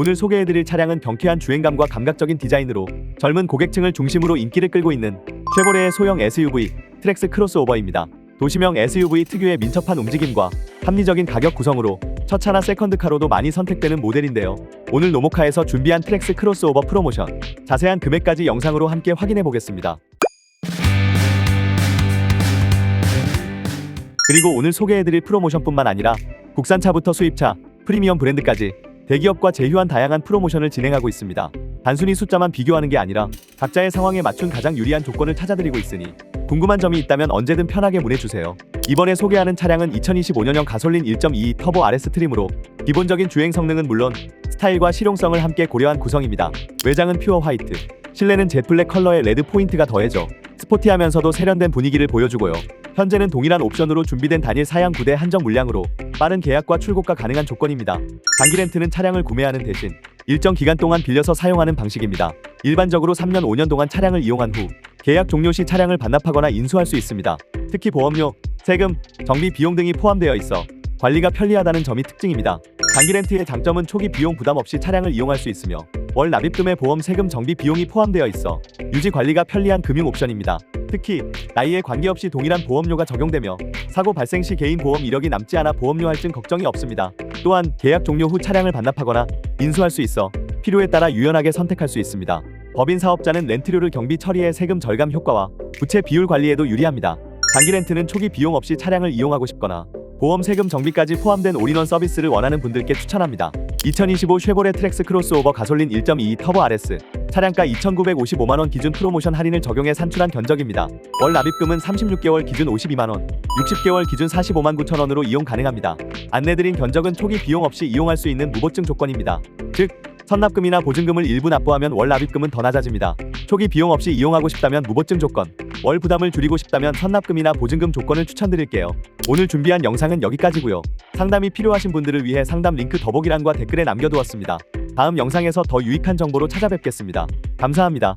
오늘 소개해드릴 차량은 경쾌한 주행감과 감각적인 디자인으로 젊은 고객층을 중심으로 인기를 끌고 있는 쉐보레의 소형 SUV 트렉스 크로스오버입니다. 도시명 SUV 특유의 민첩한 움직임과 합리적인 가격 구성으로 첫 차나 세컨드카로도 많이 선택되는 모델인데요. 오늘 노모카에서 준비한 트렉스 크로스오버 프로모션 자세한 금액까지 영상으로 함께 확인해 보겠습니다. 그리고 오늘 소개해드릴 프로모션뿐만 아니라 국산차부터 수입차, 프리미엄 브랜드까지 대기업과 제휴한 다양한 프로모션을 진행하고 있습니다. 단순히 숫자만 비교하는 게 아니라 각자의 상황에 맞춘 가장 유리한 조건을 찾아드리고 있으니 궁금한 점이 있다면 언제든 편하게 문의주세요. 이번에 소개하는 차량은 2025년형 가솔린 1.2 터보 RS 트림으로 기본적인 주행 성능은 물론 스타일과 실용성을 함께 고려한 구성입니다. 외장은 퓨어 화이트, 실내는 젯 블랙 컬러의 레드 포인트가 더해져 스포티하면서도 세련된 분위기를 보여주고요. 현재는 동일한 옵션으로 준비된 단일 사양 부대 한정 물량으로 빠른 계약과 출고가 가능한 조건입니다. 단기 렌트는 차량을 구매하는 대신 일정 기간 동안 빌려서 사용하는 방식입니다. 일반적으로 3년 5년 동안 차량을 이용한 후 계약 종료 시 차량을 반납하거나 인수할 수 있습니다. 특히 보험료, 세금, 정비 비용 등이 포함되어 있어 관리가 편리하다는 점이 특징입니다. 단기 렌트의 장점은 초기 비용 부담 없이 차량을 이용할 수 있으며 월 납입금에 보험 세금 정비 비용이 포함되어 있어 유지 관리가 편리한 금융 옵션입니다. 특히 나이에 관계없이 동일한 보험료가 적용되며 사고 발생 시 개인 보험 이력이 남지 않아 보험료 할증 걱정이 없습니다. 또한 계약 종료 후 차량을 반납하거나 인수할 수 있어 필요에 따라 유연하게 선택할 수 있습니다. 법인 사업자는 렌트료를 경비 처리해 세금 절감 효과와 부채 비율 관리에도 유리합니다. 단기 렌트는 초기 비용 없이 차량을 이용하고 싶거나 보험 세금 정비까지 포함된 올인원 서비스를 원하는 분들께 추천합니다. 2025 쉐보레 트렉스 크로스오버 가솔린 1.2 터보 RS 차량가 2,955만 원 기준 프로모션 할인을 적용해 산출한 견적입니다. 월 납입금은 36개월 기준 52만 원, 60개월 기준 45만 9천 원으로 이용 가능합니다. 안내드린 견적은 초기 비용 없이 이용할 수 있는 무보증 조건입니다. 즉 선납금이나 보증금을 일부 납부하면 월 납입금은 더 낮아집니다. 초기 비용 없이 이용하고 싶다면 무보증 조건, 월 부담을 줄이고 싶다면 선납금이나 보증금 조건을 추천드릴게요. 오늘 준비한 영상은 여기까지고요. 상담이 필요하신 분들을 위해 상담 링크 더보기란과 댓글에 남겨두었습니다. 다음 영상에서 더 유익한 정보로 찾아뵙겠습니다. 감사합니다.